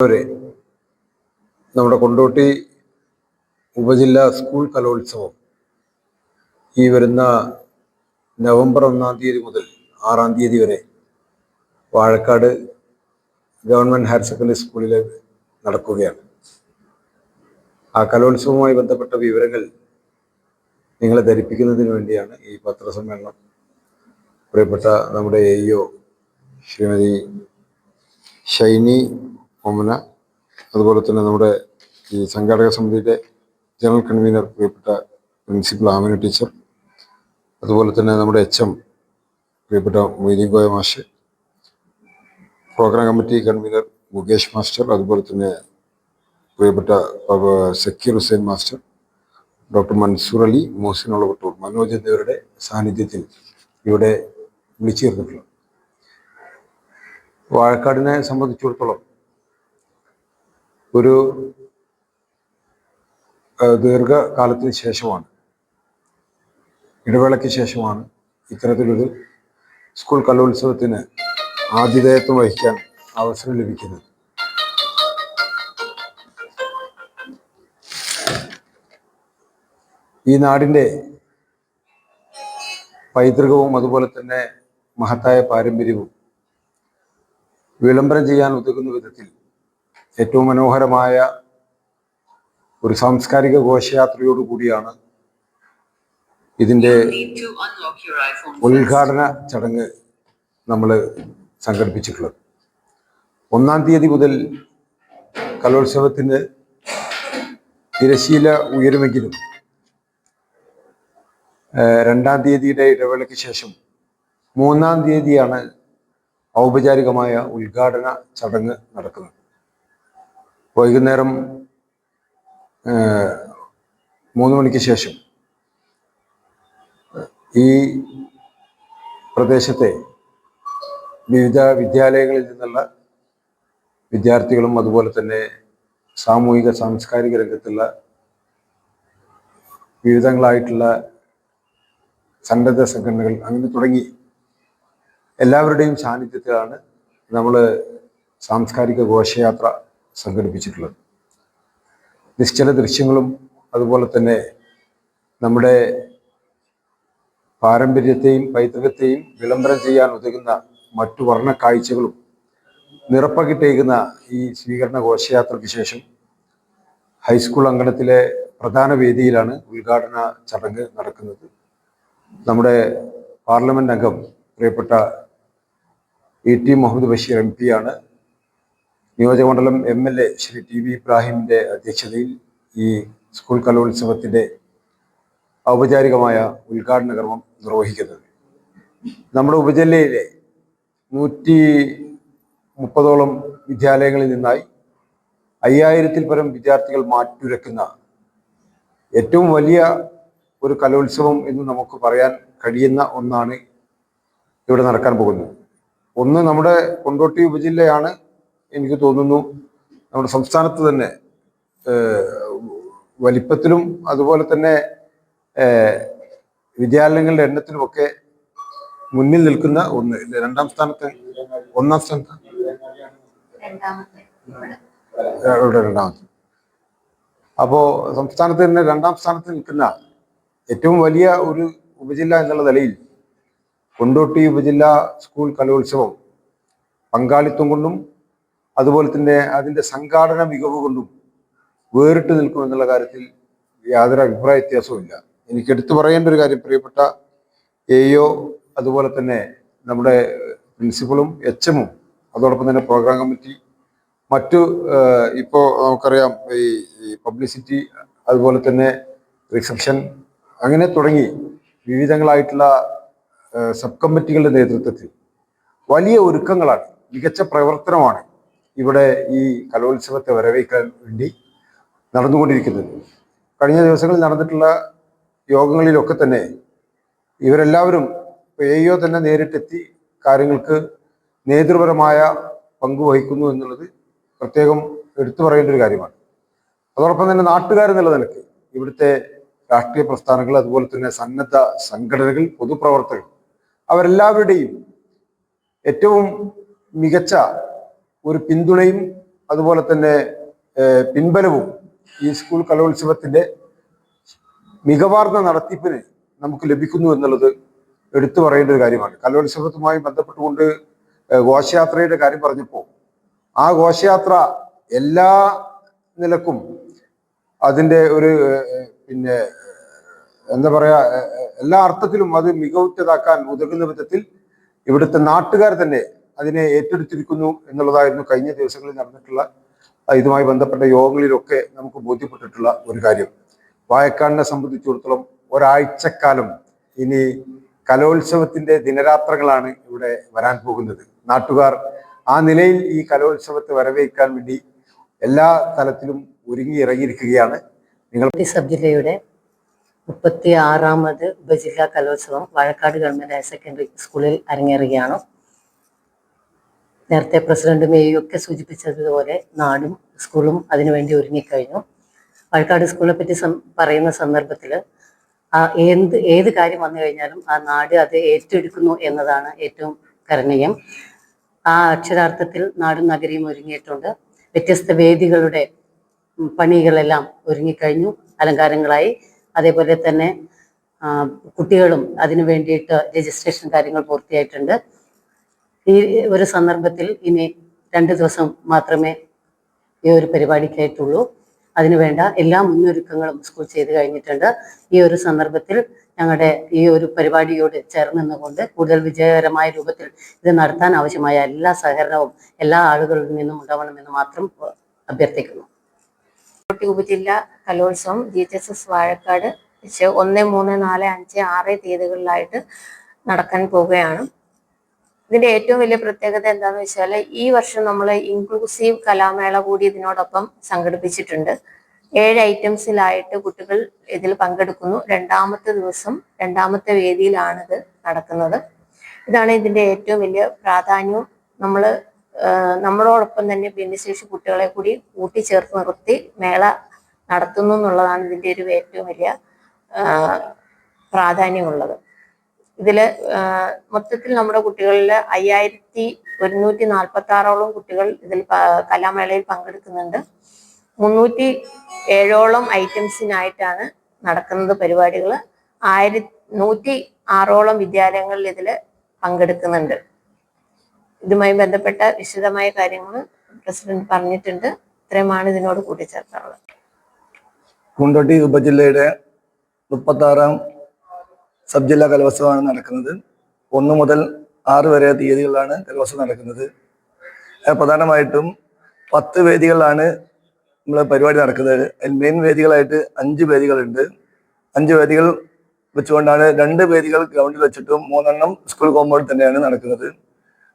വരെ നമ്മുടെ കൊണ്ടോട്ടി ഉപജില്ലാ സ്കൂൾ കലോത്സവം ഈ വരുന്ന നവംബർ ഒന്നാം തീയതി മുതൽ ആറാം തീയതി വരെ വാഴക്കാട് ഗവൺമെന്റ് ഹയർ സെക്കൻഡറി സ്കൂളിൽ നടക്കുകയാണ്. ആ കലോത്സവവുമായി ബന്ധപ്പെട്ട വിവരങ്ങൾ നിങ്ങളെ ധരിപ്പിക്കുന്നതിന് വേണ്ടിയാണ് ഈ പത്രസമ്മേളനം. പ്രിയപ്പെട്ട നമ്മുടെ എ ശ്രീമതി ഷൈനി ഒമന അതുപോലെ തന്നെ നമ്മുടെ ഈ സംഘാടക സമിതിയുടെ ജനറൽ കൺവീനർ പ്രിയപ്പെട്ട പ്രിൻസിപ്പൽ ആമിന ടീച്ചർ. അതുപോലെ തന്നെ നമ്മുടെ എച്ച് എം പ്രിയപ്പെട്ട മൊയ്തീൻ ഗോയ മാഷ്. Programme committee convener Mukesh master. അതുപോലെ തന്നെ പ്രിയപ്പെട്ട സക്കീർ ഹുസൈൻ മാസ്റ്റർ. ഡോക്ടർ മൻസൂർ അലി മോഹസിൻ ഒളവട്ടൂർ മനോജ് എന്നിവരുടെ സാന്നിധ്യത്തിൽ ഇവിടെ വിളിച്ചു ചേർന്നിട്ടുള്ളത് വാഴക്കാടിനെ സംബന്ധിച്ചിടത്തോളം ഒരു ദീർഘകാലത്തിന് ശേഷമാണ് ഇടവേളയ്ക്ക് ശേഷമാണ് ഇത്തരത്തിലൊരു സ്കൂൾ കലോത്സവത്തിന് ആതിഥേയത്വം വഹിക്കാൻ അവസരം ലഭിക്കുന്നത്. ഈ നാടിന്റെ പൈതൃകവും അതുപോലെ തന്നെ മഹത്തായ പാരമ്പര്യവും വിളംബരം ചെയ്യാൻ ഉതകുന്ന വിധത്തിൽ ഏറ്റവും മനോഹരമായ ഒരു സാംസ്കാരിക ഘോഷയാത്രയോടു കൂടിയാണ് ഇതിന്റെ. ഉദ്ഘാടന ചടങ്ങ് നമ്മൾ സംഘടിപ്പിച്ചിട്ടുള്ളത് ഒന്നാം തീയതി മുതൽ കലോത്സവത്തിന് തിരശീല ഉയരുമെങ്കിലും രണ്ടാം തീയതിയുടെ ഇടവേളയ്ക്ക് ശേഷം മൂന്നാം തീയതിയാണ് ഔപചാരികമായ ഉദ്ഘാടന ചടങ്ങ് നടക്കുന്നത് വൈകുന്നേരം മൂന്ന് മണിക്ക് ശേഷം ഈ പ്രദേശത്തെ വിവിധ വിദ്യാലയങ്ങളിൽ നിന്നുള്ള വിദ്യാർത്ഥികളും അതുപോലെ തന്നെ സാമൂഹിക സാംസ്കാരിക രംഗത്തുള്ള വിവിധങ്ങളായിട്ടുള്ള സന്നദ്ധ സംഘടനകൾ അങ്ങനെ തുടങ്ങി എല്ലാവരുടെയും സാന്നിധ്യത്തിലാണ് നമ്മൾ സാംസ്കാരിക ഘോഷയാത്ര സംഘടിപ്പിച്ചിട്ടുള്ളത്. നിശ്ചല ദൃശ്യങ്ങളും അതുപോലെ തന്നെ നമ്മുടെ പാരമ്പര്യത്തെയും പൈതൃകത്തെയും വിളംബരം ചെയ്യാൻ ഉതകുന്ന മറ്റു വർണ കാഴ്ചകളും നിറപ്പകിട്ടേക്കുന്ന ഈ സ്വീകരണ ഘോഷയാത്രയ്ക്ക് ശേഷം ഹൈസ്കൂൾ അങ്കണത്തിലെ പ്രധാന വേദിയിലാണ് ഉദ്ഘാടന ചടങ്ങ് നടക്കുന്നത്. നമ്മുടെ പാർലമെന്റ് അംഗം പ്രിയപ്പെട്ട E T Muhammad Basheer M ആണ്. നിയോജകമണ്ഡലം M L A Shri T V ഇബ്രാഹിമിന്റെ അധ്യക്ഷതയിൽ ഈ സ്കൂൾ കലോത്സവത്തിന്റെ ഔപചാരികമായ ഉദ്ഘാടന കർമ്മം നിർവഹിക്കുന്നത്. നമ്മുടെ ഉപജില്ലയിലെ നൂറ്റി മുപ്പതോളം വിദ്യാലയങ്ങളിൽ നിന്നായി അയ്യായിരത്തിൽ പരം വിദ്യാർത്ഥികൾ മാറ്റുരക്കുന്ന ഏറ്റവും വലിയ ഒരു കലോത്സവം എന്ന് നമുക്ക് പറയാൻ കഴിയുന്ന ഒന്നാണ് ഇവിടെ നടക്കാൻ പോകുന്നത്. ഒന്ന് നമ്മുടെ കൊണ്ടോട്ടി ഉപജില്ലയാണ് എനിക്ക് തോന്നുന്നു നമ്മുടെ സംസ്ഥാനത്ത് തന്നെ വലിപ്പത്തിലും അതുപോലെ തന്നെ വിദ്യാലയങ്ങളുടെ എണ്ണത്തിലുമൊക്കെ മുന്നിൽ നിൽക്കുന്ന ഒന്ന്? രണ്ടാം സ്ഥാനത്ത് ഒന്നാം സ്ഥാനത്ത് രണ്ടാമത്തെ ഇവിടെ. ഏഹ്, ഇവിടെ രണ്ടാമത്തെ അപ്പോ സംസ്ഥാനത്ത് തന്നെ രണ്ടാം സ്ഥാനത്ത് നിൽക്കുന്ന ഏറ്റവും വലിയ ഒരു ഉപജില്ല എന്നുള്ള നിലയിൽ കൊണ്ടോട്ടി ഉപജില്ല സ്കൂൾ കലോത്സവം പങ്കാളിത്തം കൊണ്ടും അതുപോലെ തന്നെ അതിന്റെ സംഘാടന മികവ് കൊണ്ടും വേറിട്ട് നിൽക്കും എന്നുള്ള കാര്യത്തിൽ യാതൊരു അഭിപ്രായ വ്യത്യാസവും ഇല്ല. എനിക്ക് എടുത്തു പറയേണ്ട ഒരു കാര്യം പ്രിയപ്പെട്ട എയോ അതുപോലെ തന്നെ നമ്മുടെ പ്രിൻസിപ്പളും എച്ച് എമ്മും അതോടൊപ്പം തന്നെ പ്രോഗ്രാം കമ്മിറ്റി മറ്റു ഇപ്പോൾ നമുക്കറിയാം ഈ പബ്ലിസിറ്റി അതുപോലെ തന്നെ റിസപ്ഷൻ അങ്ങനെ തുടങ്ങി വിവിധങ്ങളായിട്ടുള്ള സബ് കമ്മിറ്റികളുടെ നേതൃത്വത്തിൽ വലിയ ഒരുക്കങ്ങളാണ് മികച്ച പ്രവർത്തനമാണ് ഇവിടെ ഈ കലോത്സവത്തെ വരവേൽക്കാൻ വേണ്ടി നടന്നുകൊണ്ടിരിക്കുന്നത്. കഴിഞ്ഞ ദിവസങ്ങളിൽ നടന്നിട്ടുള്ള യോഗങ്ങളിലൊക്കെ തന്നെ ഇവരെല്ലാവരും എയോ തന്നെ നേരിട്ടെത്തി കാര്യങ്ങൾക്ക് നേതൃപരമായ പങ്ക് വഹിക്കുന്നു എന്നുള്ളത് പ്രത്യേകം എടുത്തു പറയേണ്ട ഒരു കാര്യമാണ്. അതോടൊപ്പം തന്നെ നാട്ടുകാരെന്നുള്ള നിലയ്ക്ക് ഇവിടുത്തെ രാഷ്ട്രീയ പ്രസ്ഥാനങ്ങൾ അതുപോലെ തന്നെ സന്നദ്ധ സംഘടനകൾ പൊതുപ്രവർത്തകർ അവരെല്ലാവരുടെയും ഏറ്റവും മികച്ച ഒരു പിന്തുണയും അതുപോലെ തന്നെ പിൻബലവും ഈ സ്കൂൾ കലോത്സവത്തിന്റെ മികവാർന്ന നടത്തിപ്പിന് നമുക്ക് ലഭിക്കുന്നു എന്നുള്ളത് എടുത്തു പറയേണ്ട ഒരു കാര്യമാണ്. കലോത്സവത്തുമായി ബന്ധപ്പെട്ടുകൊണ്ട് ഘോഷയാത്രയുടെ കാര്യം പറഞ്ഞപ്പോൾ ആ ഘോഷയാത്ര എല്ലാ നിലക്കും അതിന്റെ ഒരു പിന്നെ എന്താ പറയാ എല്ലാ അർത്ഥത്തിലും അത് മികവുറ്റതാക്കാൻ ഉതകുന്ന വിധത്തിൽ ഇവിടുത്തെ നാട്ടുകാർ തന്നെ അതിനെ ഏറ്റെടുത്തിരിക്കുന്നു എന്നുള്ളതായിരുന്നു കഴിഞ്ഞ ദിവസങ്ങളിൽ നടന്നിട്ടുള്ള ഇതുമായി ബന്ധപ്പെട്ട യോഗങ്ങളിലൊക്കെ നമുക്ക് ബോധ്യപ്പെട്ടിട്ടുള്ള ഒരു കാര്യം. വായക്കാടിനെ സംബന്ധിച്ചിടത്തോളം ഒരാഴ്ചക്കാലം ഇനി കലോത്സവത്തിന്റെ ദിനരാത്രങ്ങളാണ് ഇവിടെ വരാൻ പോകുന്നത്. നാട്ടുകാർ ആ നിലയിൽ ഈ കലോത്സവത്തെ വരവേൽക്കാൻ വേണ്ടി എല്ലാ തലത്തിലും ഒരുങ്ങി ഇറങ്ങിയിരിക്കുകയാണ്. നിങ്ങൾ സബ് ജില്ലയുടെ മുപ്പത്തി ആറാമത് ഉപജില്ലാ കലോത്സവം വാഴക്കാട് ഗവൺമെന്റ് ഹയർ സെക്കൻഡറി സ്കൂളിൽ അരങ്ങേറുകയാണ്. നേരത്തെ പ്രസിഡന്റും ഒക്കെ സൂചിപ്പിച്ചതുപോലെ നാടും സ്കൂളും അതിനുവേണ്ടി ഒരുങ്ങിക്കഴിഞ്ഞു. പാലക്കാട് സ്കൂളിനെ പറ്റി പറയുന്ന സന്ദർഭത്തിൽ ആ എന്ത് ഏത് കാര്യം വന്നു കഴിഞ്ഞാലും ആ നാട് അത് ഏറ്റെടുക്കുന്നു എന്നതാണ് ഏറ്റവും കരണീയം. ആ അക്ഷരാർത്ഥത്തിൽ നാടും നഗരിയും ഒരുങ്ങിയിട്ടുണ്ട്. വ്യത്യസ്ത വേദികളുടെ പണികളെല്ലാം ഒരുങ്ങിക്കഴിഞ്ഞു അലങ്കാരങ്ങളായി. അതേപോലെ തന്നെ കുട്ടികളും അതിനു വേണ്ടിയിട്ട് രജിസ്ട്രേഷൻ കാര്യങ്ങൾ പൂർത്തിയായിട്ടുണ്ട്. ഈ ഒരു സന്ദർഭത്തിൽ ഇനി രണ്ട് ദിവസം മാത്രമേ ഈ ഒരു പരിപാടിക്കായിട്ടുള്ളൂ. അതിനുവേണ്ട എല്ലാ മുന്നൊരുക്കങ്ങളും സ്കൂൾ ചെയ്ത് കഴിഞ്ഞിട്ടുണ്ട്. ഈ ഒരു സന്ദർഭത്തിൽ ഞങ്ങളുടെ ഈ ഒരു പരിപാടിയോട് ചേർന്ന് നിന്നുകൊണ്ട് കൂടുതൽ വിജയകരമായ രൂപത്തിൽ ഇത് നടത്താൻ ആവശ്യമായ എല്ലാ സഹകരണവും എല്ലാ ആളുകളിൽ നിന്നും ഉണ്ടാവണമെന്ന് മാത്രം അഭ്യർത്ഥിക്കുന്നു. ഉപജില്ല കലോത്സവം G H S S Vazhakkad ഒന്ന് മൂന്ന് നാല് അഞ്ച് ആറ് തീയതികളിലായിട്ട് നടക്കാൻ പോവുകയാണ്. ഇതിന്റെ ഏറ്റവും വലിയ പ്രത്യേകത എന്താണെന്ന് വെച്ചാൽ ഈ വർഷം നമ്മൾ ഇൻക്ലൂസീവ് കലാമേള കൂടി ഇതിനോടൊപ്പം സംഘടിപ്പിച്ചിട്ടുണ്ട്. ഏഴ് ഐറ്റംസിലായിട്ട് കുട്ടികൾ ഇതിൽ പങ്കെടുക്കുന്നു. രണ്ടാമത്തെ ദിവസം രണ്ടാമത്തെ വേദിയിലാണിത് നടക്കുന്നത്. ഇതാണ് ഇതിന്റെ ഏറ്റവും വലിയ പ്രാധാന്യവും. നമ്മൾ നമ്മളോടൊപ്പം തന്നെ ഭിന്നശേഷി കുട്ടികളെ കൂടി കൂട്ടിച്ചേർത്ത് നിർത്തി മേള നടത്തുന്നു എന്നുള്ളതാണ് ഇതിന്റെ ഒരു ഏറ്റവും വലിയ പ്രാധാന്യമുള്ളത്. ഇതിൽ മൊത്തത്തിൽ നമ്മുടെ കുട്ടികളിൽ അയ്യായിരത്തി ഒരുന്നൂറ്റി നാൽപ്പത്തി ആറോളം കുട്ടികൾ ഇതിൽ കലാമേളയിൽ പങ്കെടുക്കുന്നുണ്ട്. മുന്നൂറ്റി ഏഴോളം ഐറ്റംസിനായിട്ടാണ് നടക്കുന്നത് പരിപാടികൾ ആയിര നൂറ്റി ആറോളം വിദ്യാലയങ്ങളിൽ ഇതിൽ പങ്കെടുക്കുന്നുണ്ട്. ഇതുമായി ബന്ധപ്പെട്ട വിശദമായ കാര്യങ്ങൾ പ്രസിഡന്റ് പറഞ്ഞിട്ടുണ്ട്. ഇത്രയുമാണ് ഇതിനോട് കൂട്ടിച്ചേർക്കാനുള്ളത്. പൂന്തോട്ടി ഉപജില്ലയുടെ മുപ്പത്താറാം സബ് ജില്ലാ കലോത്സവമാണ് നടക്കുന്നത്. ഒന്ന് മുതൽ ആറ് വരെ തീയതികളിലാണ് കലോത്സവം നടക്കുന്നത്. പ്രധാനമായിട്ടും പത്ത് വേദികളിലാണ് നമ്മൾ പരിപാടി നടക്കുന്നത്. അതിൽ മെയിൻ വേദികളായിട്ട് അഞ്ച് വേദികളുണ്ട്. അഞ്ച് വേദികൾ വെച്ചുകൊണ്ടാണ് രണ്ട് വേദികൾ ഗ്രൗണ്ടിൽ വെച്ചിട്ടും മൂന്നെണ്ണം സ്കൂൾ കോമ്പൗണ്ടിൽ തന്നെയാണ് നടക്കുന്നത്.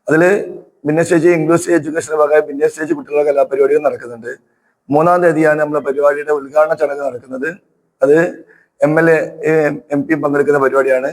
അതിൽ ഭിന്നശേഷി ഇംഗ്ലീഷ് എഡ്യൂക്കേഷൻ ഭാഗമായി ഭിന്നശേഷി കുട്ടികളുടെ കലാപരിപാടികൾ നടക്കുന്നുണ്ട്. മൂന്നാം തീയതിയാണ് നമ്മളെ പരിപാടിയുടെ ഉദ്ഘാടന ചടങ്ങ് നടക്കുന്നത്. അത് M L A M P പങ്കെടുക്കുന്ന പരിപാടിയാണ്.